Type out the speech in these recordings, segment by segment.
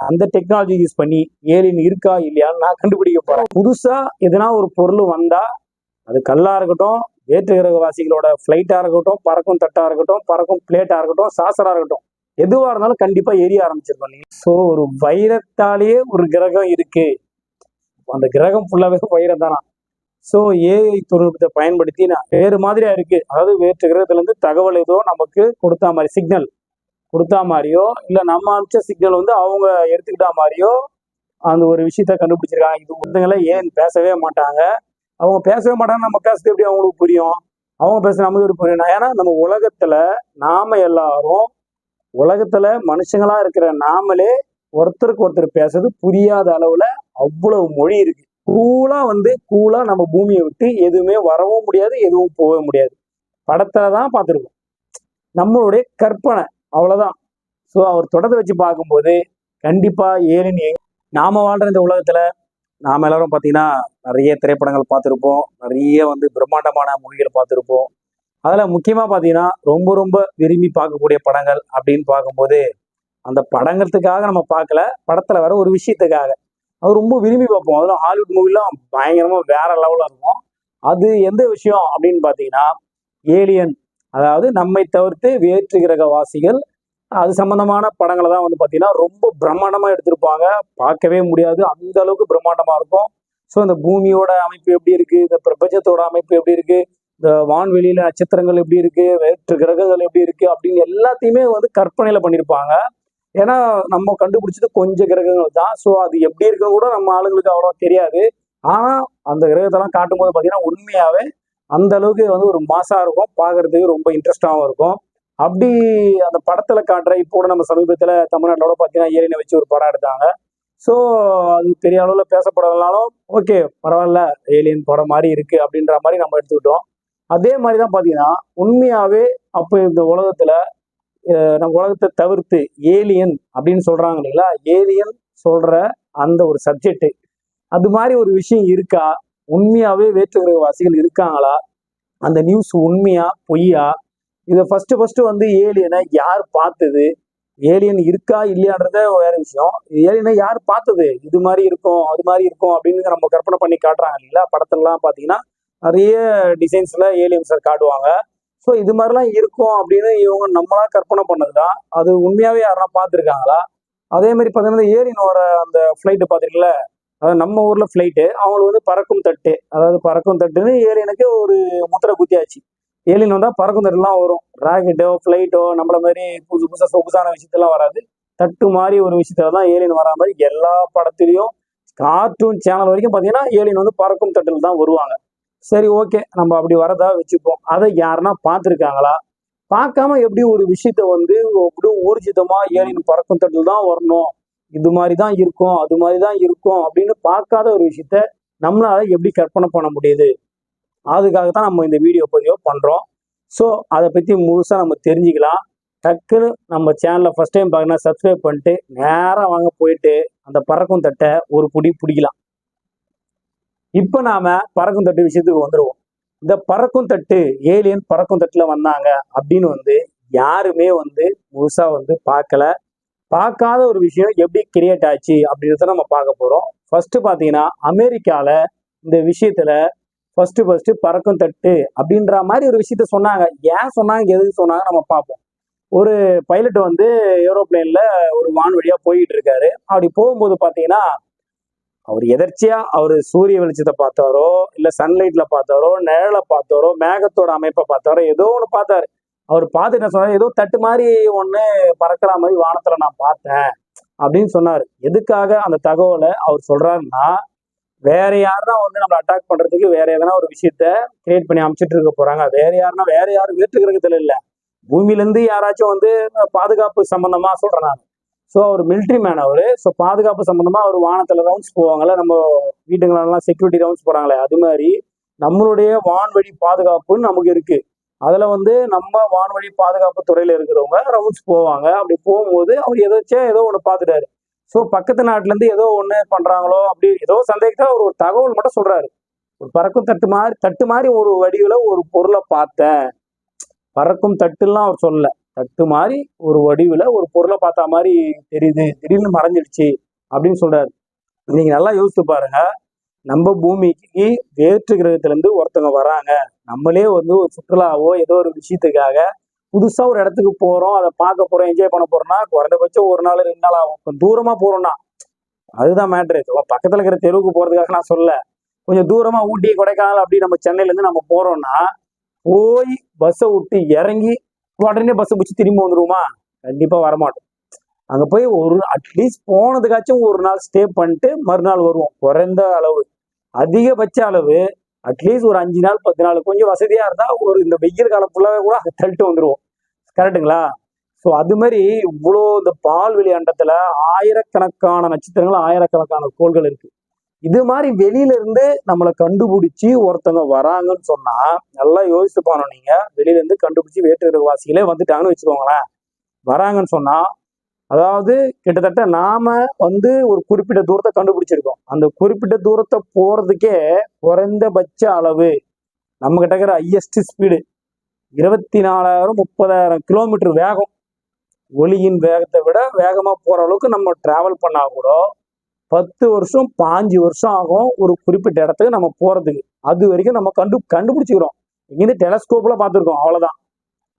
அந்த technology use பண்ணி alien இருக்கா இல்லையான்னு நான் கண்டுபிடிக்க போறேன். புதுசா எதனா ஒரு பொருள் வந்தா அது கல்லா இருக்கட்டும் வேற்று கிரகவாசிகளோட ஃப்ளைட்டா இருக்கட்டும் பறக்கும் தட்டா இருக்கட்டும் பறக்கும் பிளேட்டா இருக்கட்டும் சாசரா இருக்கட்டும் எதுவா இருந்தாலும் கண்டிப்பா எரிய ஆரம்பிச்சிருக்கோம் ஸோ ஒரு வைரத்தாலேயே ஒரு கிரகம் இருக்கு. அந்த கிரகம் ஃபுல்லாவே வைரம் தானா ஸோ ஏஐ தொழில்நுட்பத்தை பயன்படுத்தி நான் வேறு மாதிரியா இருக்கு. அதாவது வேற்று கிரகத்துல இருந்து தகவல் ஏதோ நமக்கு கொடுத்தா மாதிரி சிக்னல் கொடுத்தா மாதிரியோ இல்லை நம்ம அனுப்பிச்ச சிக்னல் வந்து அவங்க எடுத்துக்கிட்டா மாதிரியோ அந்த ஒரு விஷயத்த கண்டுபிடிச்சிருக்காங்க. இது ஒருத்தங்கள ஏன் பேசவே மாட்டாங்க? அவங்க பேசவே மாட்டாங்க நம்ம பேசுறது எப்படி அவங்களுக்கு புரியும்? அவங்க பேச நமக்கு எப்படி புரியும்? ஏன்னா நம்ம உலகத்துல நாம எல்லாரும் உலகத்துல மனுஷங்களா இருக்கிற நாமளே ஒருத்தருக்கு ஒருத்தர் பேசுறது புரியாத அளவுல அவ்வளவு மொழி இருக்கு. கூலா வந்து கூலா நம்ம பூமியை விட்டு எதுவுமே வரவும் முடியாது எதுவும் போக முடியாது. படத்துல தான் பார்த்துருக்கோம். நம்மளுடைய கற்பனை. அவ்வளோதான் ஸோ அவர் தொடர்ந்து வச்சு பார்க்கும்போது கண்டிப்பா ஏலின் எங் நாம வாழ்ற இந்த உலகத்துல நாம எல்லாரும் பார்த்தீங்கன்னா நிறைய திரைப்படங்கள் பார்த்துருப்போம். நிறைய வந்து பிரம்மாண்டமான மொழிகள் பார்த்துருப்போம். அதில் முக்கியமாக பார்த்தீங்கன்னா ரொம்ப ரொம்ப விரும்பி பார்க்கக்கூடிய படங்கள் அப்படின்னு பார்க்கும்போது அந்த படங்கிறதுக்காக நம்ம பார்க்கல படத்தில் வர ஒரு விஷயத்துக்காக. அது ரொம்ப விரும்பி பார்ப்போம். அதெல்லாம் ஹாலிவுட் மூவிலாம் பயங்கரமாக வேற லெவலில் இருக்கும். அது எந்த விஷயம் அப்படின்னு பார்த்தீங்கன்னா ஏலியன் அதாவது நம்மை தவிர்த்து வேற்று கிரக வாசிகள் அது சம்பந்தமான படங்களை தான் வந்து பார்த்தீங்கன்னா ரொம்ப பிரம்மாண்டமாக எடுத்திருப்பாங்க. பார்க்கவே முடியாது. அந்த அளவுக்கு பிரம்மாண்டமாக இருக்கும். ஸோ இந்த பூமியோட அமைப்பு எப்படி இருக்கு? இந்த பிரபஞ்சத்தோட அமைப்பு எப்படி இருக்கு? இந்த வான்வெளியில நட்சத்திரங்கள் எப்படி இருக்கு? வேற்று கிரகங்கள் எப்படி இருக்கு? அப்படின்னு எல்லாத்தையுமே வந்து கற்பனையில பண்ணியிருப்பாங்க ஏன்னா நம்ம கண்டுபிடிச்சது கொஞ்சம் கிரகங்கள் தான். ஸோ அது எப்படி இருக்குன்னு கூட நம்ம ஆளுங்களுக்கு அவ்வளோ தெரியாது. ஆனால் அந்த கிரகத்தெல்லாம் காட்டும்போது பார்த்தீங்கன்னா உண்மையாவே அந்த அளவுக்கு வந்து ஒரு மாசா இருக்கும். பார்க்கறதுக்கு ரொம்ப இன்ட்ரெஸ்டாகவும் இருக்கும். அப்படி அந்த படத்துல காட்டுற இப்போ கூட நம்ம சமீபத்துல தமிழ்நாட்டோட பார்த்தீங்கன்னா ஏலியனை வச்சு ஒரு படம் எடுத்தாங்க. ஸோ அது பெரிய அளவில் பேசப்படலனாலும் ஓகே பரவாயில்ல ஏலியன் படம் மாதிரி இருக்கு அப்படின்ற மாதிரி நம்ம எடுத்துக்கிட்டோம். அதே மாதிரி தான் பார்த்தீங்கன்னா உண்மையாகவே அப்போ இந்த உலகத்தில் நம்ம உலகத்தை தவிர்த்து ஏலியன் அப்படின்னு சொல்கிறாங்க இல்லைங்களா? ஏலியன் சொல்கிற அந்த ஒரு சப்ஜெக்ட் அது மாதிரி ஒரு விஷயம் இருக்கா? உண்மையாவே வேற்று கிரகவாசிகள் இருக்காங்களா? அந்த நியூஸ் உண்மையா பொய்யா? இதை ஃபர்ஸ்ட் ஃபர்ஸ்ட் வந்து ஏலியனை யார் பார்த்தது? ஏலியன் இருக்கா இல்லையான்றத வேற விஷயம். ஏலியனை யார் பார்த்தது? இது மாதிரி இருக்கும் அது மாதிரி இருக்கும் அப்படின்னு நம்ம கற்பனை பண்ணி காட்டுறாங்க இல்லைங்களா? படத்துலலாம் பார்த்தீங்கன்னா நிறைய டிசைன்ஸ்ல ஏலியன் சார் காட்டுவாங்க. ஸோ இது மாதிரிலாம் இருக்கும் அப்படின்னு இவங்க நம்மளா கற்பனை பண்ணதுதான். அது உண்மையாவே யாருன்னா பார்த்துருக்காங்களா? அதே மாதிரி பார்த்தீங்கன்னா ஏலியன் வர அந்த ஃப்ளைட்டு பார்த்துருக்கல அதாவது நம்ம ஊர்ல ஃப்ளைட்டு அவங்களுக்கு வந்து பறக்கும் தட்டு. அதாவது பறக்கும் தட்டுன்னு ஏலியனுக்கு ஒரு முத்திரை குத்தியாச்சு. ஏலியன் வந்தால் பறக்கும் தட்டுலாம் வரும். ராக்கெட்டோ ஃப்ளைட்டோ நம்மள மாதிரி புதுசு புதுசாக சொகுசான விஷயத்தெல்லாம் வராது. தட்டு மாதிரி ஒரு விஷயத்துல தான் ஏலியன் வரா மாதிரி எல்லா படத்துலையும் கார்ட்டூன் சேனல் வரைக்கும் பார்த்தீங்கன்னா ஏலியன் வந்து பறக்கும் தட்டில் தான் வருவாங்க. சரி ஓகே நம்ம அப்படி வரதா வச்சுப்போம். அதை யாருன்னா பார்த்துருக்காங்களா? பார்க்காம எப்படி ஒரு விஷயத்த வந்து அப்படியே ஊர்ஜிதமாக ஏலியன் பறக்கும் தட்டில் தான் வரணும்? இது மாதிரி தான் இருக்கும் அது மாதிரி தான் இருக்கும் அப்படின்னு பார்க்காத ஒரு விஷயத்த நம்மளால எப்படி கற்பனை பண்ண முடியுது? அதுக்காக தான் நம்ம இந்த வீடியோ பதிவை பண்றோம். ஸோ அதை பத்தி முழுசா நம்ம தெரிஞ்சுக்கலாம். டக்குன்னு நம்ம சேனலை ஃபர்ஸ்ட் டைம் பார்க்கணும் சப்ஸ்கிரைப் பண்ணிட்டு நேராக வாங்க போயிட்டு அந்த பறக்கும் தட்டை ஒரு புடி பிடிக்கலாம். இப்போ நாம பறக்கும் தட்டு விஷயத்துக்கு வந்துடுவோம் இந்த பறக்கும் தட்டு ஏலியன் பறக்கும் தட்டில் வந்தாங்க அப்படின்னு வந்து யாருமே வந்து முழுசா வந்து பார்க்கல. பார்க்காத ஒரு விஷயம் எப்படி கிரியேட் ஆச்சு அப்படின்றத நம்ம பார்க்க போகிறோம் ஃபர்ஸ்ட் பார்த்தீங்கன்னா அமெரிக்காவில் இந்த விஷயத்துல ஃபர்ஸ்ட் ஃபர்ஸ்ட் பறக்கும் தட்டு அப்படின்ற மாதிரி ஒரு விஷயத்த சொன்னாங்க. ஏன் சொன்னாங்க எதுக்கு சொன்னாங்க நம்ம பார்ப்போம். ஒரு பைலட் வந்து ஏரோப்ளேன்ல ஒரு வான்வழியா போயிட்டு இருக்காரு. அப்படி போகும்போது பார்த்தீங்கன்னா அவர் எதர்ச்சியா அவர் சூரிய வெளிச்சத்தை பார்த்தாரோ இல்லை சன்லைட்ல பார்த்தாரோ நிழலை பார்த்தாரோ மேகத்தோட அமைப்பை பார்த்தாரோ ஏதோ ஒன்று பார்த்தாரு. அவர் பார்த்து என்ன சொன்னார்? ஏதோ தட்டு மாதிரி ஒன்று பறக்கிற மாதிரி வானத்துல நான் பார்த்தேன் அப்படின்னு சொன்னார். எதுக்காக அந்த தகவலை அவர் சொல்றாருன்னா வேற யாருன்னா வந்து நம்மளை அட்டாக் பண்றதுக்கு வேற எதனா ஒரு விஷயத்த கிரியேட் பண்ணி அமைச்சிட்டு இருக்க போறாங்க. வேற யாருன்னா வேற யாரும் வேற்று கிரகத்துல இல்லை. பூமியிலேருந்து யாராச்சும் வந்து பாதுகாப்பு சம்பந்தமா சொல்றேன் நான். ஸோ அவர் மிலிட்ரி மேன் அவரு. ஸோ பாதுகாப்பு சம்பந்தமா அவர் வானத்துல ரவுண்ட்ஸ் போவாங்கல்ல நம்ம வீட்டுங்களெல்லாம் செக்யூரிட்டி ரவுண்ட்ஸ் போறாங்களே அது மாதிரி நம்மளுடைய வான்வழி பாதுகாப்புன்னு நமக்கு இருக்கு. அதுல வந்து நம்ம வான்வழி பாதுகாப்பு துறையில இருக்கிறவங்க ரவுண்ட்ஸ் போவாங்க. அப்படி போகும்போது அவர் எதாச்சும் ஏதோ ஒன்று பார்த்துட்டாரு. ஸோ பக்கத்து நாட்டுல இருந்து ஏதோ ஒன்று பண்றாங்களோ அப்படி ஏதோ சந்தேகத்தை அவர் ஒரு தகவல் மட்டும் சொல்றாரு. ஒரு பறக்கும் தட்டு மாதிரி தட்டு மாதிரி ஒரு வடிவில் ஒரு பொருளை பார்த்தேன். பறக்கும் தட்டுலாம் அவர் சொல்லல. தட்டு மாதிரி ஒரு வடிவில் ஒரு பொருளை பார்த்தா மாதிரி தெரியுது. திடீர்னு மறைஞ்சிடுச்சு அப்படின்னு சொல்றாரு. நீங்க நல்லா யோசித்து பாருங்க. நம்ம பூமிக்கு வேற்று கிரகத்திலேருந்து ஒருத்தவங்க வராங்க. நம்மளே வந்து ஒரு சுற்றுலாவோ ஏதோ ஒரு விஷயத்துக்காக புதுசாக ஒரு இடத்துக்கு போகிறோம் அதை பார்க்க போகிறோம் என்ஜாய் பண்ண போகிறோம்னா குறைந்தபட்சம் ஒரு நாள் ரெண்டு நாள் ஆகும். கொஞ்சம் தூரமாக போகிறோம்னா அதுதான் மேட்ரு பக்கத்தில் இருக்கிற தெருவுக்கு போகிறதுக்காக நான் சொல்ல கொஞ்சம் தூரமாக ஊட்டி கொடைக்கானல் அப்படி நம்ம சென்னையிலேருந்து நம்ம போகிறோம்னா போய் பஸ்ஸை விட்டு இறங்கி உடனே பஸ்ஸை பிடிச்சி திரும்பி வந்துடுவோமா கண்டிப்பாக வரமாட்டோம். அங்கே போய் ஒரு அட்லீஸ்ட் போனதுக்காச்சும் ஒரு நாள் ஸ்டே பண்ணிட்டு மறுநாள் வருவோம். குறைந்த அளவு. அதிகபட்ச அளவு அட்லீஸ்ட் ஒரு அஞ்சு நாள் பத்து நாள் கொஞ்சம் வசதியா இருந்தா ஒரு இந்த வெயில் காலம் ஃபுல்லாவே கூட அதை தள்ளிட்டு வந்துருவோம். கரெக்டுங்களா ஸோ அது மாதிரி இவ்வளோ இந்த பால்வெளி அண்டத்துல ஆயிரக்கணக்கான நட்சத்திரங்கள் ஆயிரக்கணக்கான கோள்கள் இருக்கு. இது மாதிரி வெளியில இருந்து நம்மளை கண்டுபிடிச்சி ஒருத்தவங்க வராங்கன்னு சொன்னா நல்லா யோசிச்சு பாருங்க நீங்க. வெளியில இருந்து கண்டுபிடிச்சி வேற்றுகிற வாசிகளே வந்துட்டாங்கன்னு வச்சுக்கோங்களேன். வராங்கன்னு சொன்னா அதாவது கிட்டத்தட்ட நாம வந்து ஒரு குறிப்பிட்ட தூரத்தை கண்டுபிடிச்சிருக்கோம். அந்த குறிப்பிட்ட தூரத்தை போறதுக்கே குறைந்தபட்ச அளவு நம்ம கிட்ட இருக்கிற ஹையஸ்ட் ஸ்பீடு இருபத்தி நாலாயிரம் முப்பதாயிரம் கிலோமீட்டர் வேகம். ஒளியின் வேகத்தை விட வேகமா போற அளவுக்கு நம்ம டிராவல் பண்ணா கூட பத்து வருஷம் பாஞ்சு வருஷம் ஆகும் ஒரு குறிப்பிட்ட இடத்துக்கு நம்ம போறதுக்கு. அது வரைக்கும் நம்ம கண்டு கண்டுபிடிச்சிக்கிறோம். இங்கிருந்து டெலஸ்கோப்ல பார்த்துருக்கோம். அவ்வளவுதான்.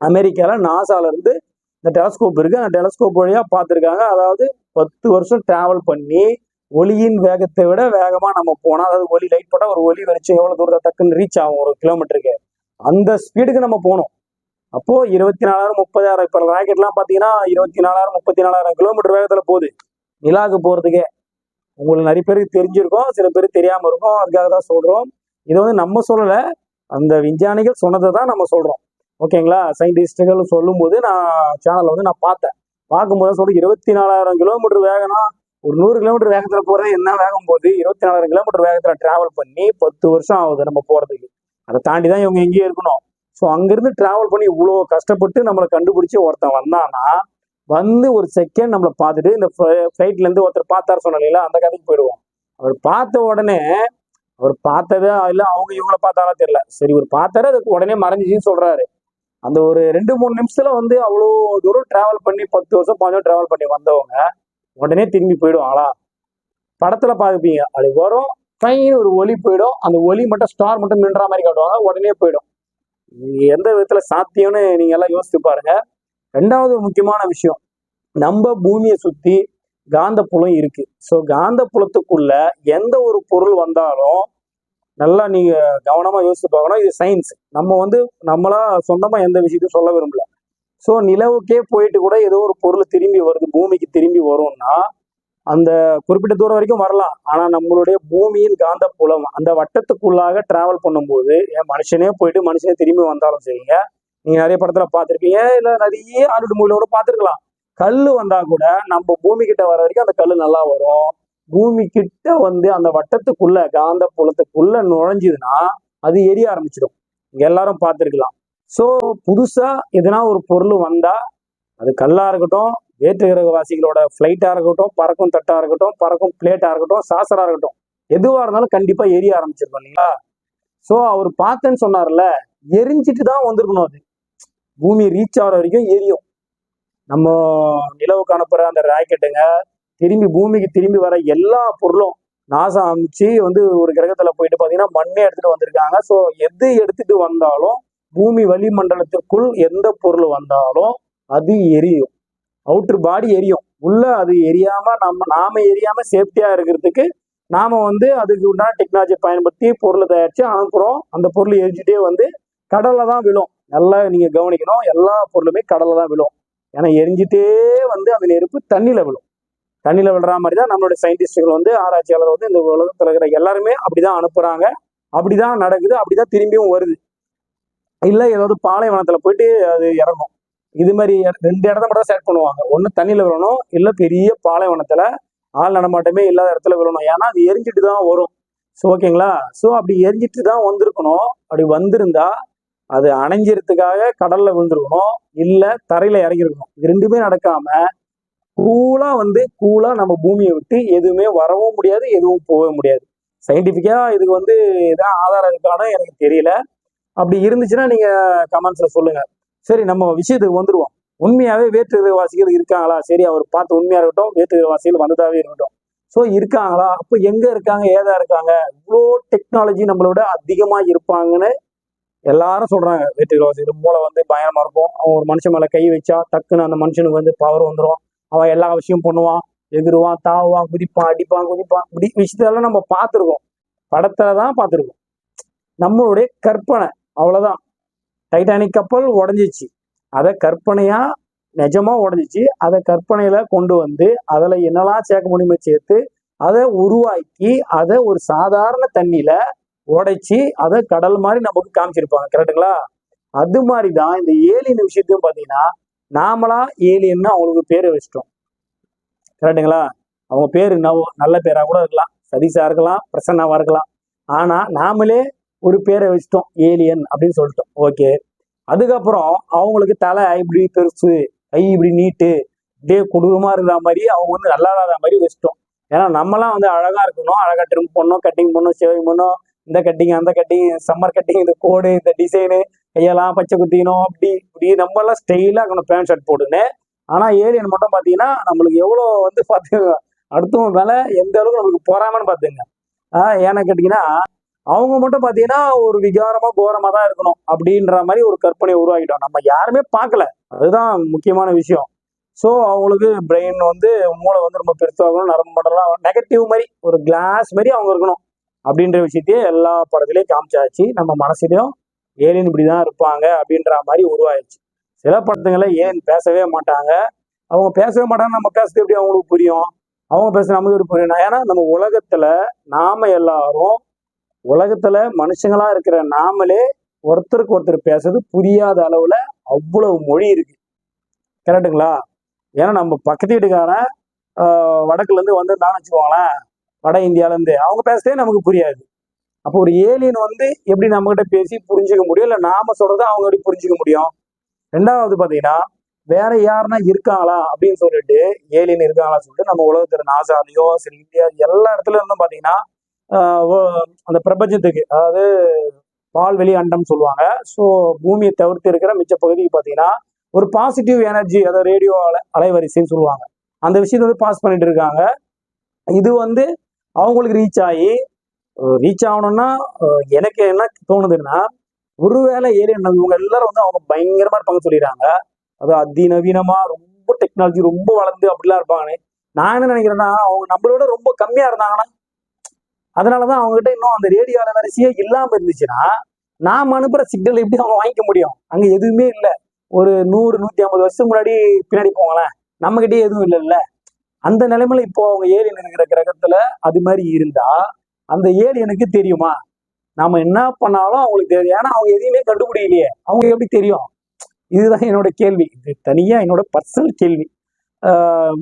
அமெரிக்கால நாசால இருந்து இந்த டெலஸ்கோப் இருக்குது அந்த டெலஸ்கோப் வழியாக பார்த்துருக்காங்க. அதாவது பத்து வருஷம் ட்ராவல் பண்ணி ஒளியின் வேகத்தை விட வேகமாக நம்ம போனால் அதாவது ஒளி லைட் போட்டால் ஒரு ஒளி வெளிச்சம் எவ்வளோ தூரத்தை டக்குன்னு ரீச் ஆகும் ஒரு கிலோமீட்டருக்கு அந்த ஸ்பீடுக்கு நம்ம போகணும். அப்போது இருபத்தி நாலாயிரம் முப்பதாயிரம் இப்போ ராக்கெட்லாம் பார்த்தீங்கன்னா இருபத்தி நாலாயிரம் முப்பத்தி நாலாயிரம் கிலோமீட்டர் வேகத்தில் போகுது. நிலாவுக்கு போகிறதுக்கே உங்களுக்கு நிறைய பேருக்கு தெரிஞ்சிருக்கும் சில பேர் தெரியாமல் இருக்கும். அதுக்காக தான் சொல்கிறோம் இதை வந்து நம்ம சொல்லலை. அந்த விஞ்ஞானிகள் சொன்னதை தான் நம்ம சொல்கிறோம் ஓகேங்களா? சயின்டிஸ்டுகள் சொல்லும்போது நான் சேனலில் வந்து நான் பார்த்தேன். பார்க்கும்போது சொல்லி இருபத்தி நாலாயிரம் கிலோமீட்டர் வேகம்னா ஒரு நூறு கிலோமீட்டர் வேகத்தில் போகிறது என்ன வேகம் போகுது இருபத்தி நாலாயிரம் கிலோமீட்டர் வேகத்தில் ட்ராவல் பண்ணி பத்து வருஷம் ஆகுது நம்ம போகிறதுக்கு அதை தாண்டி தான் இவங்க எங்கேயும் இருக்கணும். ஸோ அங்கேருந்து ட்ராவல் பண்ணி இவ்வளோ கஷ்டப்பட்டு நம்மளை கண்டுபிடிச்சி ஒருத்தன் வந்தானா வந்து ஒரு செகண்ட் நம்மளை பார்த்துட்டு இந்த ஃப்ளைட்லேருந்து ஒருத்தர் பார்த்தாரு சொன்னால அந்த கதைக்கு போயிடுவோம். அவர் பார்த்த உடனே அவர் பார்த்ததே இல்லை அவங்க இவங்கள பார்த்தாலும் தெரியல. சரி இவர் பார்த்தாரு அதுக்கு உடனே மறைஞ்சிச்சின்னு சொல்கிறாரு அந்த ஒரு ரெண்டு மூணு நிமிஷத்துல வந்து அவ்வளோ தூரம் டிராவல் பண்ணி பத்து வருஷம் பாஞ்சு டிராவல் பண்ணி வந்தவங்க உடனே திரும்பி போயிடுவாங்களா? படத்துல பார்ப்பீங்க அது வரும் ஃபைன் ஒரு ஒலி போயிடும். அந்த ஒலி மட்டும் ஸ்டார் மட்டும் மின்ற மாதிரி காட்டுவாங்க உடனே போயிடும். எந்த விதத்துல சாத்தியம்னு நீங்க எல்லாம் யோசித்து பாருங்க. ரெண்டாவது முக்கியமான விஷயம் நம்ம பூமியை சுத்தி காந்த புலம் இருக்கு. ஸோ காந்த புலத்துக்குள்ள எந்த ஒரு பொருள் வந்தாலும் நல்லா நீங்க கவனமா யோசிச்சு பார்க்கணும். இது சயின்ஸ் நம்ம வந்து நம்மளா சொந்தமா எந்த விஷயத்தையும் சொல்ல விரும்பல. ஸோ நிலவுக்கே போயிட்டு கூட ஏதோ ஒரு பொருள் திரும்பி வருது. பூமிக்கு திரும்பி வரும்னா அந்த குறிப்பிட்ட தூரம் வரைக்கும் வரலாம். ஆனா நம்மளுடைய பூமியின் காந்த புலம் அந்த வட்டத்துக்குள்ளாக டிராவல் பண்ணும்போது ஏன் மனுஷனே போயிட்டு மனுஷனே திரும்பி வந்தாலும் சரிங்க. நீங்க நிறைய படத்துல பார்த்துருப்பீங்க. இல்ல நிறைய ஆண்டு மூவிலோட பார்த்துருக்கலாம். கல் வந்தா கூட நம்ம பூமி கிட்ட வர வரைக்கும் அந்த கல் நல்லா வரும். பூமி கிட்ட வந்து அந்த வட்டத்துக்குள்ள காந்த புலத்துக்குள்ள நுழைஞ்சுதுன்னா அது எரிய ஆரம்பிச்சிடும். இங்க எல்லாரும் பார்த்துருக்கலாம். ஸோ புதுசா எதனா ஒரு பொருள் வந்தா அது கல்லா இருக்கட்டும் வேற்று கிரகவாசிகளோட ஃப்ளைட்டா இருக்கட்டும் பறக்கும் தட்டா இருக்கட்டும் பறக்கும் பிளேட்டா இருக்கட்டும் சாசரா இருக்கட்டும் எதுவா இருந்தாலும் கண்டிப்பா எரிய ஆரம்பிச்சிருக்கோம் இல்லைங்களா? ஸோ அவர் பார்த்தேன்னு சொன்னார்ல எரிஞ்சிட்டு தான் வந்திருக்கணும் அது. பூமி ரீச் ஆகிற வரைக்கும் எரியும். நம்ம நிலவுக்கு அனுப்புற அந்த ராக்கெட்டுங்க திரும்பி பூமிக்கு திரும்பி வர எல்லா பொருளும் நாசா அமைச்சு வந்து ஒரு கிரகத்துல போயிட்டு பாத்தீங்கன்னா மண்ணே எடுத்துட்டு வந்திருக்காங்க. ஸோ எது எடுத்துட்டு வந்தாலும் பூமி வளிமண்டலத்திற்குள் எந்த பொருள் வந்தாலும் அது எரியும். அவுட்ரு பாடி எரியும். உள்ள அது எரியாம நம்ம நாம எரியாம சேஃப்டியா இருக்கிறதுக்கு நாம வந்து அதுக்கு உண்டான டெக்னாலஜி பயன்படுத்தி பொருளை தயாரிச்சு அனுப்புறோம். அந்த பொருள் எரிஞ்சுட்டே வந்து கடல்ல தான் விழும். நல்லா நீங்க கவனிக்கணும். எல்லா பொருளுமே கடல்ல தான் விழும். ஏன்னா எரிஞ்சிட்டே வந்து அந்த நெருப்பு தண்ணியில விழும். தண்ணியில் விழுற மாதிரி தான் நம்மளுடைய சயின்டிஸ்டுகள் வந்து ஆராய்ச்சியாளர் வந்து இந்த உலகத்தில் இருக்கிற எல்லாருமே அப்படிதான் அனுப்புறாங்க. அப்படிதான் நடக்குது அப்படிதான் திரும்பியும் வருது. இல்லை ஏதாவது பாலைவனத்தில் போயிட்டு அது இறங்கும். இது மாதிரி ரெண்டு இடத்த மட்டும் தான் செட் பண்ணுவாங்க. ஒன்று தண்ணியில் விழணும் இல்லை பெரிய பாலைவனத்தில் ஆள் நடமாட்டமே இல்லாத இடத்துல விழணும். ஏன்னா அது எரிஞ்சிட்டு தான் வரும். ஸோ ஓகேங்களா ஸோ அப்படி எரிஞ்சிட்டு தான் வந்திருக்கணும். அப்படி வந்திருந்தா அது அணைஞ்சிறதுக்காக கடல்ல விழுந்துருக்கணும். இல்லை தரையில இறங்கிருக்கணும் இது ரெண்டுமே நடக்காம கூலா வந்து கூலா நம்ம பூமியை விட்டு எதுவுமே வரவும் முடியாது எதுவும் போகவும் முடியாது. சயின்டிஃபிக்கா இதுக்கு வந்து இதான் ஆதாரம் இருக்கானோ எனக்கு தெரியல. அப்படி இருந்துச்சுன்னா நீங்க கமெண்ட்ஸ்ல சொல்லுங்க. சரி நம்ம விஷயத்துக்கு வந்துருவோம். உண்மையாவே வேற்றுவாசிகள் இருக்காங்களா? சரி அவர் பார்த்து உண்மையா இருக்கட்டும் வேற்றுவாசிகள் வந்ததாவே இருக்கட்டும். ஸோ இருக்காங்களா? அப்போ எங்க இருக்காங்க? ஏதா இருக்காங்க? இவ்வளோ டெக்னாலஜி நம்மளோட அதிகமா இருப்பாங்கன்னு எல்லாரும் சொல்றாங்க. வேற்றுவாசிகள் மூளை வந்து பயங்கரமா இருக்கும். அவன் ஒரு மனுஷன் மேல கை வச்சா டக்குன்னு அந்த மனுஷனுக்கு வந்து பவர் வந்துடும் அவன் எல்லா விஷயம் பண்ணுவான் எகிருவான் தாவுவான் குதிப்பான் அடிப்பான் குதிப்பான். இப்படி விஷயத்தெல்லாம் நம்ம பார்த்துருக்கோம். படத்துல தான் பார்த்துருக்கோம். நம்மளுடைய கற்பனை அவ்வளவுதான். டைட்டானிக் கப்பல் உடஞ்சிச்சு. அதை கற்பனையா நிஜமா உடஞ்சிச்சு. அதை கற்பனையில கொண்டு வந்து அதுல என்னெல்லாம் சேர்க்க முடியுமோ சேர்த்து அதை உருவாக்கி அதை ஒரு சாதாரண தண்ணியில உடைச்சி அதை கடல் மாதிரி நமக்கு காமிச்சிருப்பாங்க. கரெக்டுங்களா அது மாதிரி தான் இந்த ஏலியன் விஷயத்தையும் பார்த்தீங்கன்னா நாமளா ஏலியன்னு அவங்களுக்கு பேரை வச்சிட்டோம். கரெக்டுங்களா அவங்க பேர் என்னவோ நல்ல பேரா கூட இருக்கலாம். சதீஷா இருக்கலாம் பிரசன்னாவா இருக்கலாம். ஆனா நாமளே ஒரு பேரை வச்சிட்டோம் ஏலியன் அப்படின்னு சொல்லிட்டோம். ஓகே. அதுக்கப்புறம் அவங்களுக்கு தலை இப்படி பெருசு கை இப்படி நீட்டு அப்படியே கொடூரமா இருக்கிற மாதிரி அவங்க வந்து நல்லா இல்லாத மாதிரி வச்சிட்டோம். ஏன்னா நம்மலாம் வந்து அழகா இருக்கணும். அழகா ட்ரிம் பண்ணணும் கட்டிங் பண்ணணும் ஷேவிங் பண்ணணும். இந்த கட்டிங் அந்த கட்டிங் சம்மர் கட்டிங் இந்த கோடு இந்த டிசைனு கையெல்லாம் பச்சை குத்திக்கணும் அப்படி இப்படி. நம்ம எல்லாம் ஸ்டைலா இருக்கணும் பேண்ட் ஷர்ட் போட்டுன்னு ஆனா ஏலியன் மட்டும் பாத்தீங்கன்னா நம்மளுக்கு எவ்வளவு வந்து பாத்துங்க அடுத்தவங்க மேல எந்த அளவுக்கு நம்மளுக்கு போறாமன்னு பாத்துங்க. ஆஹ் ஏன்னு கேட்டீங்கன்னா அவங்க மட்டும் பாத்தீங்கன்னா ஒரு விகாரமா கோரமா தான் இருக்கணும். அப்படின்ற மாதிரி ஒரு கற்பனையை உருவாக்கிட்டோம். நம்ம யாருமே பார்க்கல அதுதான் முக்கியமான விஷயம். ஸோ அவங்களுக்கு பிரெயின் வந்து மூளை வந்து ரொம்ப பெருசாகணும். நரம்பு மண்டலம் நெகட்டிவ் மாதிரி ஒரு கிளாஸ் மாதிரி அவங்க இருக்கணும். அப்படின்ற விஷயத்தையே எல்லா படத்துலையும் காமிச்சாச்சு. நம்ம மனசுலையும் ஏலியன் இப்படிதான் இருப்பாங்க அப்படின்ற மாதிரி உருவாயிடுச்சு சில படத்துங்களை ஏன் பேசவே மாட்டாங்க? அவங்க பேசவே மாட்டாங்க. நம்ம பேசுறது எப்படி அவங்களுக்கு புரியும்? அவங்க பேச நமக்கு எப்படி புரியும்? ஏன்னா நம்ம உலகத்துல நாம எல்லாரும் உலகத்துல மனுஷங்களா இருக்கிற நாமளே ஒருத்தருக்கு ஒருத்தர் பேசுறது புரியாத அளவுல அவ்வளவு மொழி இருக்கு. கரெக்டுங்களா ஏன்னா நம்ம பக்கத்து வீட்டுக்காரன் வடக்குலேருந்து வடக்குல இருந்து வந்திருந்தான்னு வச்சுக்கோங்களேன் வட இந்தியாவிலேருந்து அவங்க பேசுறதே நமக்கு புரியாது. அப்போ ஒரு ஏலியன் வந்து எப்படி நம்ம கிட்ட பேசி புரிஞ்சுக்க முடியும்? இல்லை நாம சொல்றத அவங்க எப்படி புரிஞ்சுக்க முடியும்? ரெண்டாவது பார்த்தீங்கன்னா வேற யாருன்னா இருக்காங்களா அப்படின்னு சொல்லிட்டு ஏலியன் இருக்காங்களா சொல்லிட்டு நம்ம உலகத்துல நாசாலையோ சரி இந்தியா எல்லா இடத்துல இருந்தும் பார்த்தீங்கன்னா அந்த பிரபஞ்சத்துக்கு அதாவது பால்வெளி அண்டம் சொல்லுவாங்க. ஸோ பூமியை தவிர்த்து இருக்கிற மிச்ச பகுதிக்கு பார்த்தீங்கன்னா ஒரு பாசிட்டிவ் எனர்ஜி அதாவது ரேடியோ அலை அலைவரிசைன்னு சொல்லுவாங்க. அந்த விஷயத்தை வந்து பாஸ் பண்ணிட்டு இருக்காங்க. இது வந்து அவங்களுக்கு ரீச் ஆகி ரீச் ஆகணும்னா எனக்கு என்ன தோணுதுன்னா ஒருவேளை ஏலியன் இவங்க எல்லாரும் வந்து அவங்க பயங்கரமா இருப்பாங்க சொல்லிடுறாங்க. அது அதிநவீனமா ரொம்ப டெக்னாலஜி ரொம்ப வளர்ந்து அப்படிலாம் இருப்பாங்கன்னு. நான் என்ன நினைக்கிறேன்னா அவங்க நம்மளோட ரொம்ப கம்மியா இருந்தாங்கன்னா அதனாலதான் அவங்க கிட்ட இன்னும் அந்த ரேடியோ அலைவரிசையே இல்லாம இருந்துச்சுன்னா நாம் அனுப்புற சிக்னல் எப்படி அவங்க வாங்கிக்க முடியும்? அங்க எதுவுமே இல்லை. ஒரு நூறு நூத்தி ஐம்பது வருஷம் முன்னாடி பின்னாடி போங்களேன். நம்ம கிட்டே எதுவும் இல்லைல்ல. அந்த நிலைமையில இப்போ அவங்க ஏலியன் இருக்கிற கிரகத்துல அது மாதிரி இருந்தா அந்த ஏலியனுக்கு தெரியுமா? நாம என்ன பண்ணாலும் அவங்களுக்கு தெரியும் ஏன்னா அவங்க எதையுமே கண்டுபிடிக்கலையே. அவங்க எப்படி தெரியும்? இதுதான் என்னோட கேள்வி. இது தனியா என்னோட பர்சனல் கேள்வி.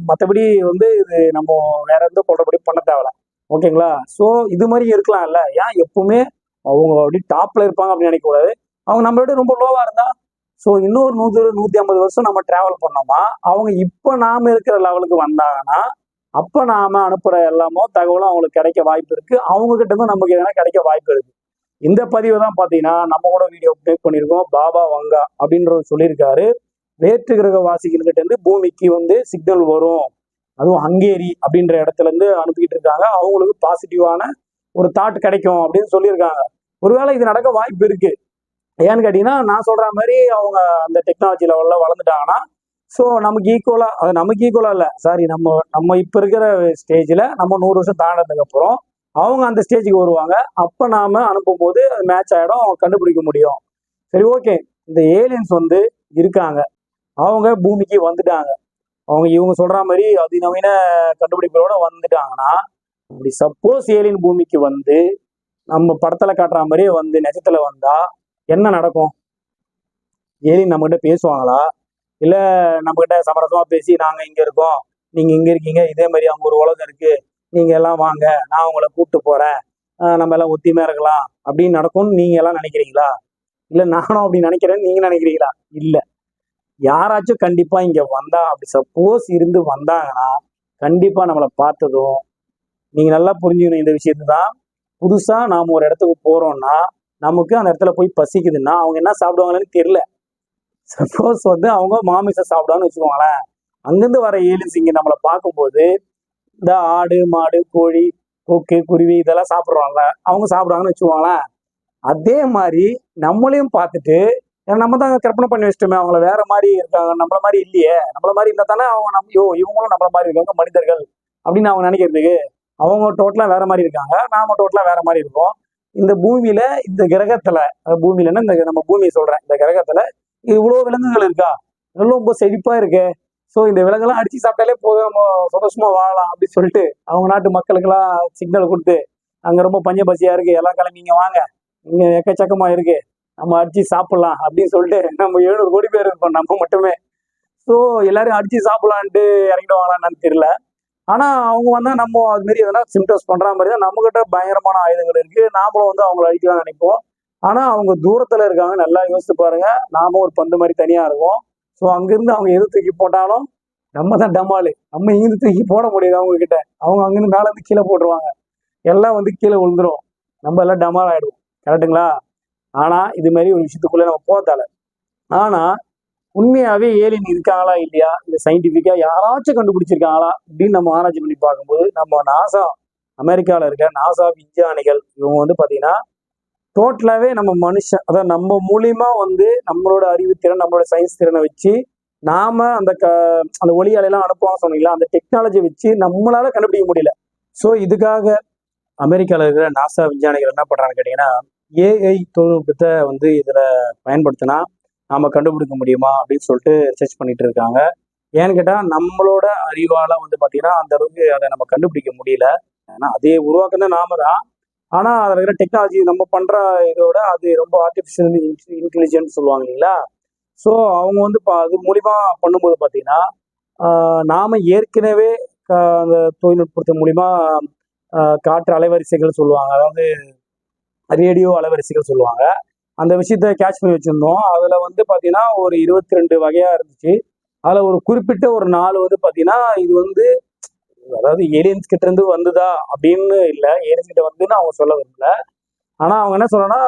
மற்றபடி வந்து இது நம்ம வேற எந்த சொல்றபடி பண்ண தேவையில்ல. ஓகேங்களா? ஸோ இது மாதிரி இருக்கலாம்ல. ஏன் எப்பவுமே அவங்க அப்படி டாப்ல இருப்பாங்க அப்படின்னு நினைக்கக்கூடாது. அவங்க நம்மளோட ரொம்ப லோவா இருந்தா ஸோ இன்னொரு நூறு நூத்தி ஐம்பது வருஷம் நம்ம டிராவல் பண்ணோமா அவங்க இப்போ நாம இருக்கிற லெவலுக்கு வந்தாங்கன்னா அப்ப நாம அனுப்புற எல்லாமோ தகவலும் அவங்களுக்கு கிடைக்க வாய்ப்பு இருக்கு. அவங்க கிட்ட இருந்து நமக்கு எதனா கிடைக்க வாய்ப்பு இருக்கு. இந்த பதிவு தான் பாத்தீங்கன்னா நம்ம கூட வீடியோ மேக் பண்ணியிருக்கோம். பாபா வங்கா அப்படின்றவர் சொல்லியிருக்காரு. வேற்று கிரக வாசிகள்கிட்ட இருந்து பூமிக்கு வந்து சிக்னல் வரும். அதுவும் ஹங்கேரி அப்படின்ற இடத்துல இருந்து அனுப்பிக்கிட்டு இருக்காங்க. அவங்களுக்கு பாசிட்டிவான ஒரு தாட் கிடைக்கும் அப்படின்னு சொல்லியிருக்காங்க. ஒருவேளை இது நடக்க வாய்ப்பு இருக்கு. ஏன்னு கேட்டீங்கன்னா நான் சொல்ற மாதிரி அவங்க அந்த டெக்னாலஜி லெவல்ல வளர்ந்துட்டாங்கன்னா ஸோ நமக்கு ஈக்குவலாக அது நமக்கு ஈக்குவலாக இல்லை. சாரி நம்ம நம்ம இப்போ இருக்கிற ஸ்டேஜில் நம்ம நூறு வருஷம் தாண்டதுக்கு அப்புறம் அவங்க அந்த ஸ்டேஜுக்கு வருவாங்க. அப்போ நாம் அனுப்பும் போது அது மேட்ச் ஆகிடும் கண்டுபிடிக்க முடியும். சரி ஓகே இந்த ஏலியன்ஸ் வந்து இருக்காங்க. அவங்க பூமிக்கு வந்துட்டாங்க. அவங்க இவங்க சொல்கிற மாதிரி அதிநவீன கண்டுபிடிப்புகளோட வந்துட்டாங்கன்னா அப்படி சப்போஸ் ஏலியன் பூமிக்கு வந்து நம்ம படத்தில் காட்டுற மாதிரியே வந்து நெஜத்தில் வந்தால் என்ன நடக்கும்? ஏலியன் நம்மகிட்ட பேசுவாங்களா? இல்ல நம்ம கிட்ட சமரசமா பேசி நாங்க இங்க இருக்கோம். நீங்க இங்க இருக்கீங்க. இதே மாதிரி அவங்க ஒரு உலகம் இருக்கு. நீங்க எல்லாம் வாங்க. நான் உங்களை கூப்பிட்டு போறேன். ஆஹ் நம்ம எல்லாம் ஒத்திமையா இருக்கலாம். அப்படின்னு நடக்கும்னு நீங்க எல்லாம் நினைக்கிறீங்களா? இல்ல நானும் அப்படி நினைக்கிறேன்னு நீங்க நினைக்கிறீங்களா? இல்ல. யாராச்சும் கண்டிப்பா இங்க வந்தா அப்படி சப்போஸ் இருந்து வந்தாங்கன்னா கண்டிப்பா நம்மளை பார்த்ததும் நீங்க நல்லா புரிஞ்சுக்கணும் இந்த விஷயத்து தான் புதுசா நாம ஒரு இடத்துக்கு போறோம்னா நமக்கு அந்த இடத்துல போய் பசிக்குதுன்னா அவங்க என்ன சாப்பிடுவாங்கன்னு தெரியல. சப்போஸ் வந்து அவங்க மாமிசம் சாப்பிடான்னு வச்சுக்கோங்களேன். அங்கேருந்து வர ஏழு இங்கே நம்மளை பார்க்கும்போது இந்த ஆடு மாடு கோழி கொக்கு குருவி இதெல்லாம் சாப்பிட்றாங்க அவங்க சாப்பிடுவாங்கன்னு வச்சுக்கோங்களேன். அதே மாதிரி நம்மளையும் பார்த்துட்டு ஏன்னா நம்ம தான் கற்பனை பண்ணி வச்சிட்டோமே அவங்கள வேற மாதிரி இருக்காங்க நம்மள மாதிரி இல்லையே நம்மள மாதிரி இருந்தால் தானே அவங்க நம்ம யோ இவங்களும் நம்மள மாதிரி இருக்காங்க மனிதர்கள் அப்படின்னு அவங்க நினைக்கிறதுக்கு அவங்க டோட்டலா வேற மாதிரி இருக்காங்க நாம டோட்டலா வேற மாதிரி இருக்கோம். இந்த பூமியில இந்த கிரகத்துல பூமியிலன்னா இந்த நம்ம பூமியை சொல்றேன் இந்த கிரகத்துல இவ்வளோ விலங்குகள் இருக்கா? இதெல்லாம் ரொம்ப செழிப்பாக இருக்கு. ஸோ இந்த விலங்கெல்லாம் அடித்து சாப்பிட்டாலே போதும் நம்ம வாழலாம் அப்படின்னு சொல்லிட்டு அவங்க நாட்டு மக்களுக்கெல்லாம் சிக்னல் கொடுத்து அங்கே ரொம்ப பஞ்ச பசியாக இருக்குது எல்லாம் கிளம்பிங்க வாங்க. இங்கே எக்கச்சக்கமாக இருக்குது நம்ம அடித்து சாப்பிட்லாம் அப்படின்னு சொல்லிட்டு நம்ம எழுநூறு கோடி பேர் இருக்கோம் நம்ம மட்டுமே. ஸோ எல்லாரும் அடித்து சாப்பிட்லான்ட்டு இறங்கிடுவாங்களான்னு தெரியல. ஆனால் அவங்க வந்தால் நம்ம அது எதனா சிம்டம்ஸ் பண்ணுற மாதிரி தான் நம்மக்கிட்ட பயங்கரமான ஆயுதங்கள் இருக்குது நாமளும் வந்து அவங்கள அழிக்கலாம் நினைப்போம். ஆனா அவங்க தூரத்துல இருக்காங்க. நல்லா யோசிச்சு பாருங்க. நாம ஒரு பந்து மாதிரி தனியா இருக்கும் ஸோ அங்கிருந்து அவங்க எது தூக்கி போட்டாலும் நம்ம தான் டமாலு நம்ம இங்கிருந்து தூக்கி போட முடியாது அவங்க கிட்ட அவங்க அங்கிருந்து மேல இருந்து கீழே போட்டுருவாங்க. எல்லாம் வந்து கீழே விழுந்துரும். நம்ம எல்லாம் டமால் ஆயிடுவோம். கரெக்டுங்களா ஆனா இது மாதிரி ஒரு விஷயத்துக்குள்ள நம்ம போத்தால ஆனா உண்மையாவே ஏலியன் இருக்காங்களா இல்லையா? இந்த சயின்டிபிக்கா யாராச்சும் கண்டுபிடிச்சிருக்காங்களா? அப்படின்னு நம்ம ஆராய்ச்சி பண்ணி பார்க்கும்போது நம்ம நாசா அமெரிக்காவில் இருக்க நாசா விஞ்ஞானிகள் இவங்க வந்து பார்த்தீங்கன்னா டோட்டலாகவே நம்ம மனுஷன் அதாவது நம்ம மூலியமா வந்து நம்மளோட அறிவுத்திறன் நம்மளோட சயின்ஸ் திறனை வச்சு நாம அந்த க அந்த ஒளி அலையெல்லாம் அனுப்புவாங்க சொன்னீங்களா? அந்த டெக்னாலஜி வச்சு நம்மளால கண்டுபிடிக்க முடியல. ஸோ இதுக்காக அமெரிக்காவில் இருக்கிற நாசா விஞ்ஞானிகள் என்ன பண்ணுறாங்கன்னு கேட்டிங்கன்னா ஏஐ தொழில்நுட்பத்தை வந்து இதில் பயன்படுத்தினா நாம் கண்டுபிடிக்க முடியுமா அப்படின்னு சொல்லிட்டு ரிசர்ச் பண்ணிட்டு இருக்காங்க. ஏன்னு கேட்டால் நம்மளோட அறிவால் வந்து பார்த்தீங்கன்னா அந்த அளவுக்கு அதை நம்ம கண்டுபிடிக்க முடியல. ஏன்னா அதே உருவாக்குன நாம தான். ஆனா அதுல இருக்கிற டெக்னாலஜி நம்ம பண்ற இதோட அது ரொம்ப ஆர்டிஃபிஷியல் இன்டெலிஜென்ஸ் சொல்லுவாங்க இல்லைங்களா? ஸோ அவங்க வந்து பா- அது மூலிமா பண்ணும்போது பார்த்தீங்கன்னா நாம் நாம ஏற்கனவே அந்த தொழில்நுட்பத்தின் மூலிமா காற்று அலைவரிசைகள் சொல்லுவாங்க. அதாவது ரேடியோ அலைவரிசைகள் சொல்லுவாங்க. அந்த விஷயத்த கேட்ச் பண்ணி வச்சுருந்தோம். அதில் வந்து பார்த்தீங்கன்னா ஒரு இருபத்தி ரெண்டு வகையாக இருந்துச்சு. அதில் ஒரு குறிப்பிட்ட ஒரு நாள் வந்து பார்த்தீங்கன்னா இது வந்து அதாவது ஏலியன்ஸ் கிட்ட இருந்து வந்துதா அப்படின்னு இல்லை ஏலியன்ஸ் கிட்ட வந்துன்னு அவங்க சொல்ல விரும்பல. ஆனா அவங்க என்ன சொல்லணும்னா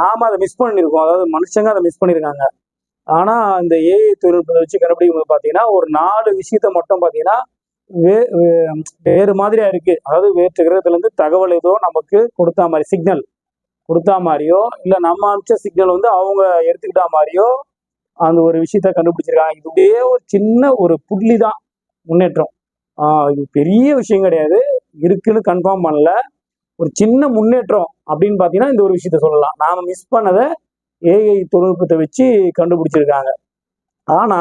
நாம அதை மிஸ் பண்ணிருக்கோம் அதாவது மனுஷங்க அதை மிஸ் பண்ணிருக்காங்க ஆனா இந்த ஏஐ தொழில்நுட்பத்தை வச்சு கண்டுபிடிக்கும் போது பாத்தீங்கன்னா ஒரு நாலு விஷயத்த மட்டும் பாத்தீங்கன்னா வே வேறு மாதிரியா இருக்கு அதாவது வேற்று கிரகத்துல இருந்து தகவல் ஏதோ நமக்கு கொடுத்தா மாதிரி சிக்னல் கொடுத்தா மாதிரியோ இல்ல நம்ம அனுப்பிச்ச சிக்னல் வந்து அவங்க எடுத்துக்கிட்டா மாதிரியோ அந்த ஒரு விஷயத்த கண்டுபிடிச்சிருக்காங்க. இது ஒரு சின்ன ஒரு புள்ளி தான் முன்னேற்றம். இது பெரிய விஷயம் கிடையாது. இருக்குன்னு கன்ஃபார்ம் பண்ணல. ஒரு சின்ன முன்னேற்றம் அப்படின்னு பார்த்தீங்கன்னா இந்த ஒரு விஷயத்த சொல்லலாம். நாம மிஸ் பண்ணதை ஏஐ தொழில்நுட்பத்தை வச்சு கண்டுபிடிச்சிருக்காங்க. ஆனா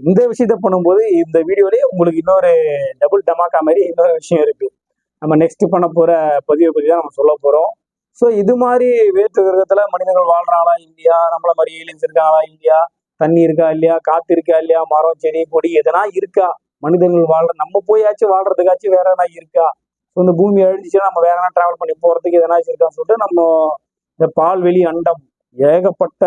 இந்த விஷயத்த பண்ணும்போது இந்த வீடியோலயே உங்களுக்கு இன்னொரு டபுள் டமாக்கா மாதிரி இன்னொரு விஷயம் இருக்கு. நம்ம நெக்ஸ்ட் பண்ண போற பதிவை பற்றி தான் நம்ம சொல்ல போறோம். ஸோ இது மாதிரி வேற்று கிரகத்துல மனிதர்கள் வாழ்றாங்களா இல்லையா? நம்மள மாதிரி ஏலியன்ஸ் இருக்காங்களா இல்லையா? தண்ணி இருக்கா இல்லையா? காற்று இருக்கா இல்லையா? மரம் செடி கொடி எதனா இருக்கா? மனிதர்கள் வாழ்ற நம்ம போயாச்சும் வாழ்றதுக்காச்சும் வேற எதனா இருக்கா? ஸோ இந்த பூமி அழிஞ்சிச்சுன்னா நம்ம வேற எதனா டிராவல் பண்ணி போறதுக்கு எதனாச்சும் இருக்கான்னு சொல்லிட்டு நம்ம இந்த பால்வெளி அண்டம் ஏகப்பட்ட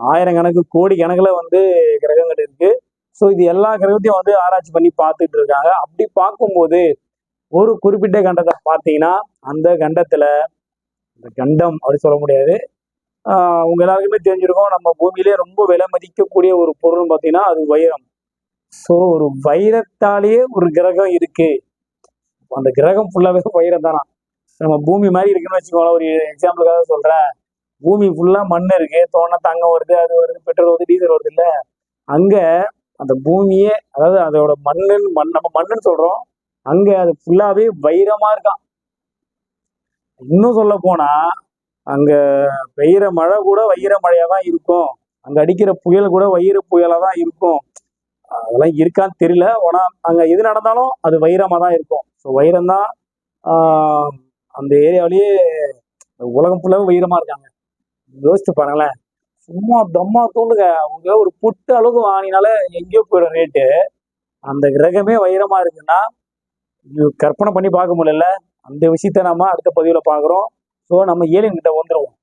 ஆயிரக்கணக்கு கோடி கணக்குல வந்து கிரகங்கள் இருக்கு. ஸோ இது எல்லா கிரகத்தையும் வந்து ஆராய்ச்சி பண்ணி பார்த்துட்டு இருக்காங்க. அப்படி பார்க்கும்போது ஒரு குறிப்பிட்ட கண்டத்தை பார்த்தீங்கன்னா அந்த கண்டத்துல இந்த கண்டம் அப்படி சொல்ல முடியாது. உங்க எல்லாருக்குமே தெரிஞ்சிருக்கோம் நம்ம பூமியிலே ரொம்ப விலை மதிக்கக்கூடிய ஒரு பொருள்னு பார்த்தீங்கன்னா அது வைரம். ஸோ ஒரு வைரத்தாலேயே ஒரு கிரகம் இருக்கு. அந்த கிரகம் ஃபுல்லாவே வைரம் தானா நம்ம பூமி மாதிரி இருக்குன்னு வச்சுக்கோங்களேன் ஒரு எக்ஸாம்பிளுக்காக சொல்றேன். பூமி ஃபுல்லா மண் இருக்கு. தோணை தங்கம் வருது அது வருது பெட்ரோல் வருது டீசல் வருது இல்ல. அங்க அந்த பூமியே அதாவது அதோட மண்ணுன்னு மண் நம்ம மண்ணுன்னு சொல்றோம். அங்க அது ஃபுல்லாவே வைரமா இருக்கான். இன்னும் சொல்ல போனா அங்க பெய்கிற மழை கூட வைர மழையா தான் இருக்கும். அங்க அடிக்கிற புயல் கூட வைர புயலாக தான் இருக்கும். அதெல்லாம் இருக்கான்னு தெரியல. ஆனா அங்க எது நடந்தாலும் அது வைரமா தான் இருக்கும். ஸோ வைரம் தான் அந்த ஏரியாவிலேயே உலகம் ஃபுல்லாவே வைரமா இருக்காங்க. யோசிச்சு பாருங்களேன். சும்மா தம்மா தோணுங்க அவங்க ஒரு புட்டு அளவுக்கு வாங்கினால எங்கேயோ போயிடும் ரேட்டு அந்த கிரகமே வைரமா இருக்குன்னா கற்பனை பண்ணி பார்க்க முடியல. அந்த விஷயத்த நம்ம அடுத்த பதிவில் பார்க்குறோம். ஸோ நம்ம ஏலியன் கிட்ட வந்துடுவோம்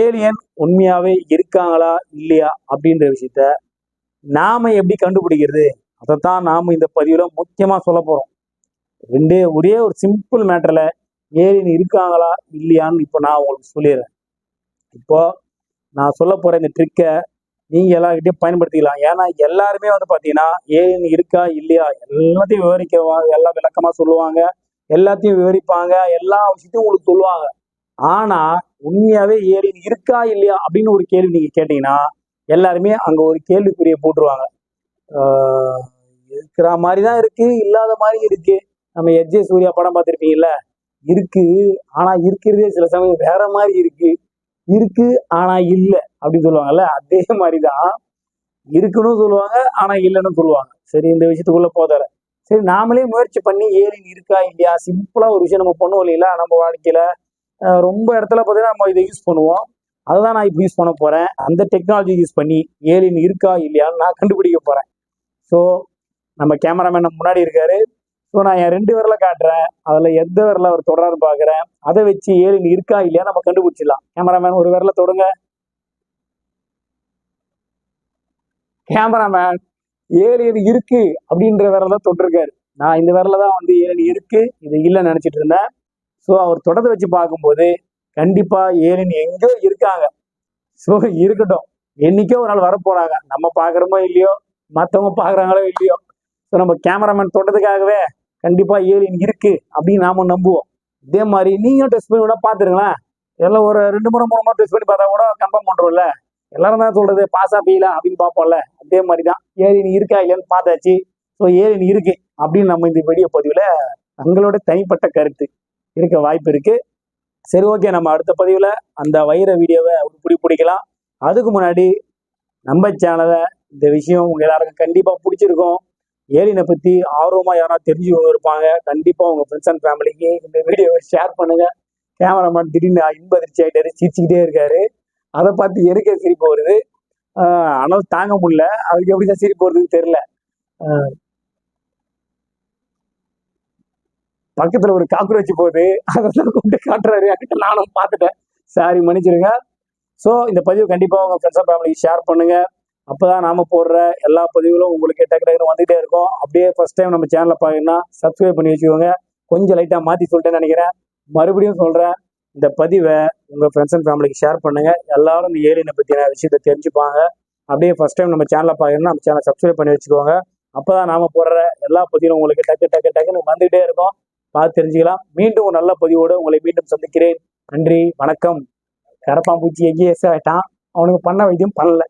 ஏலியன் உண்மையாவே இருக்காங்களா இல்லையா அப்படின்ற விஷயத்த நாம எப்படி கண்டுபிடிக்கிறது? அதைத்தான் நாம இந்த பதிவுல முக்கியமா சொல்ல போறோம். ரெண்டே ஒரே ஒரு சிம்பிள் மேட்டர்ல ஏலியன் இருக்காங்களா இல்லையான்னு இப்போ நான் உங்களுக்கு சொல்லிடுறேன். இப்போ நான் சொல்ல போற இந்த ட்ரிக்கை நீங்க எல்லாருக்கிட்டையும் பயன்படுத்திக்கலாம். ஏன்னா எல்லாருமே வந்து பாத்தீங்கன்னா ஏன் இருக்கா இல்லையா எல்லாத்தையும் விவரிக்க எல்லாம் விளக்கமா சொல்லுவாங்க. எல்லாத்தையும் விவரிப்பாங்க. எல்லா விஷயத்தையும் உங்களுக்கு சொல்லுவாங்க. ஆனா உண்மையாவே ஏலியன் இருக்கா இல்லையா அப்படின்னு ஒரு கேள்வி நீங்க கேட்டீங்கன்னா எல்லாருமே அங்க ஒரு கேள்விக்குறிய போட்டுருவாங்க. ஆஹ் இருக்கிற மாதிரி தான் இருக்கு இல்லாத மாதிரி இருக்கு. நம்ம எஜே சூர்யா படம் பார்த்திருப்பீங்கல்ல? இருக்கு ஆனா இருக்கிறதே சில சமயம் வேற மாதிரி இருக்கு. இருக்கு ஆனா இல்ல அப்படின்னு சொல்லுவாங்கல்ல? அதே மாதிரிதான் இருக்குன்னு சொல்லுவாங்க ஆனா இல்லைன்னு சொல்லுவாங்க. சரி இந்த விஷயத்துக்குள்ள போதார சரி நாமளே முயற்சி பண்ணி ஏலியன் இருக்கா இல்லையா? சிம்பிளா ஒரு விஷயம் நம்ம பண்ணுவோம் இல்லைங்களா? நம்ம வாழ்க்கையில. ரொம்ப இடத்துல பார்த்தீங்கன்னா நம்ம இதை யூஸ் பண்ணுவோம். அதை தான் நான் இப்போ யூஸ் பண்ண போகிறேன் அந்த டெக்னாலஜி யூஸ் பண்ணி ஏலியன் இருக்கா இல்லையான்னு நான் கண்டுபிடிக்க போறேன். ஸோ நம்ம கேமராமேன் நம்ம முன்னாடி இருக்காரு. ஸோ நான் என் ரெண்டு விரல காட்டுறேன். அதில் எந்த விரல அவர் தொடரான்னு பார்க்குறேன் அதை வச்சு ஏலியன் இருக்கா இல்லையா நம்ம கண்டுபிடிச்சிடலாம். கேமராமேன் ஒரு விரல தொடுங்க. கேமராமேன் ஏலியன் இருக்கு அப்படின்ற விரல தொட்டிருக்காரு. நான் இந்த விரல தான் வந்து ஏலியன் இருக்கு. இது இல்லைன்னு நினச்சிட்டு இருந்தேன். ஸோ அவர் தொடர்ந்து வச்சு பார்க்கும்போது கண்டிப்பா ஏலின் எங்கேயோ இருக்காங்க? ஸோ இருக்கட்டும். என்னைக்கோ ஒரு நாள் வரப்போறாங்க. நம்ம பாக்குறோமோ இல்லையோ மற்றவங்க பாக்குறாங்களோ இல்லையோ. ஸோ நம்ம கேமராமேன் தொட்டதுக்காகவே கண்டிப்பா ஏலியன் இருக்கு அப்படின்னு நாம நம்புவோம். இதே மாதிரி நீங்களும் டெஸ்ட் பண்ணி கூட பார்த்துருங்களேன் எல்லாம் ஒரு ரெண்டு மூணு மூணு மூணு டெஸ்ட் பண்ணி பார்த்தா கூட கன்ஃபார்ம் பண்றோம்ல. எல்லாரும் தான் சொல்றது பாஸா பெய்யல அப்படின்னு பார்ப்போம்ல. அதே மாதிரி தான் ஏலியன் இருக்கா இல்லையான்னு பார்த்தாச்சு. ஸோ ஏலியன் இருக்கு அப்படின்னு நம்ம இந்த வீடியோ பதிவில் தங்களோட தனிப்பட்ட கருத்து இருக்க வாய்ப்பு இருக்கு. சரி ஓகே நம்ம அடுத்த பதிவில் அந்த வைர வீடியோவை பிடி பிடிக்கலாம் அதுக்கு முன்னாடி நம்ம சேனலை இந்த விஷயம் உங்கள் எல்லாருக்கும் கண்டிப்பாக பிடிச்சிருக்கும். ஏலினை பற்றி ஆர்வமாக யாராவது தெரிஞ்சுக்கவங்க இருப்பாங்க. கண்டிப்பாக உங்கள் ஃப்ரெண்ட்ஸ் அண்ட் ஃபேமிலிக்கு இந்த வீடியோவை ஷேர் பண்ணுங்க. கேமராமேன் திடீர்னு இன்ப அதிர்ச்சி ஆகிட்டாரு சிரிச்சுக்கிட்டே இருக்காரு. அதை பார்த்து எனக்கே சிரிப்பு வருது. ஆனால் தாங்க முடியல. அதுக்கு எப்படி தான் சிரிப்பு வருதுன்னு தெரில பக்கத்துல ஒரு காக்ரோச் போகுது. அதை கொண்டு காட்டுறாரு. அங்கிட்ட நானும் பார்த்துட்டேன். சாரி மன்னிச்சிடுங்க. ஸோ இந்த பதிவு கண்டிப்பாக உங்கள் ஃப்ரெண்ட்ஸ் அண்ட் ஃபேமிலிக்கு ஷேர் பண்ணுங்க. அப்போதான் நாம போடுற எல்லா பதிவுகளும் உங்களுக்கு டக்கு டக்குனு வந்துட்டே இருக்கும். அப்படியே ஃபர்ஸ்ட் டைம் நம்ம சேனலில் பார்க்கணும்னா சப்ஸ்கிரைப் பண்ணி வச்சுக்கோங்க. கொஞ்சம் லைட்டாக மாற்றி சொல்லிட்டேன்னு நினைக்கிறேன். மறுபடியும் சொல்கிறேன் இந்த பதிவை உங்கள் ஃப்ரெண்ட்ஸ் அண்ட் ஃபேமிலிக்கு ஷேர் பண்ணுங்கள் எல்லாரும் இந்த ஏலியனை பற்றின விஷயத்தை தெரிஞ்சுப்பாங்க. அப்படியே ஃபர்ஸ்ட் டைம் நம்ம சேனலை பார்க்கணும்னா நம்ம சேனலை சப்ஸ்கிரைப் பண்ணி வச்சுக்கோங்க. அப்பதான் நாம போடுற எல்லா பதிவும் உங்களுக்கு டக்கு டக்கு டக்குன்னு வந்துகிட்டே இருக்கும். பார்த்து தெரிஞ்சுக்கலாம். மீண்டும் ஒரு நல்ல பதிவோடு உங்களை மீண்டும் சந்திக்கிறேன். நன்றி வணக்கம். கரப்பாம்பூச்சி எங்கேயே ஆகிட்டான் அவனுக்கு பண்ண வைத்தியம் பண்ணல.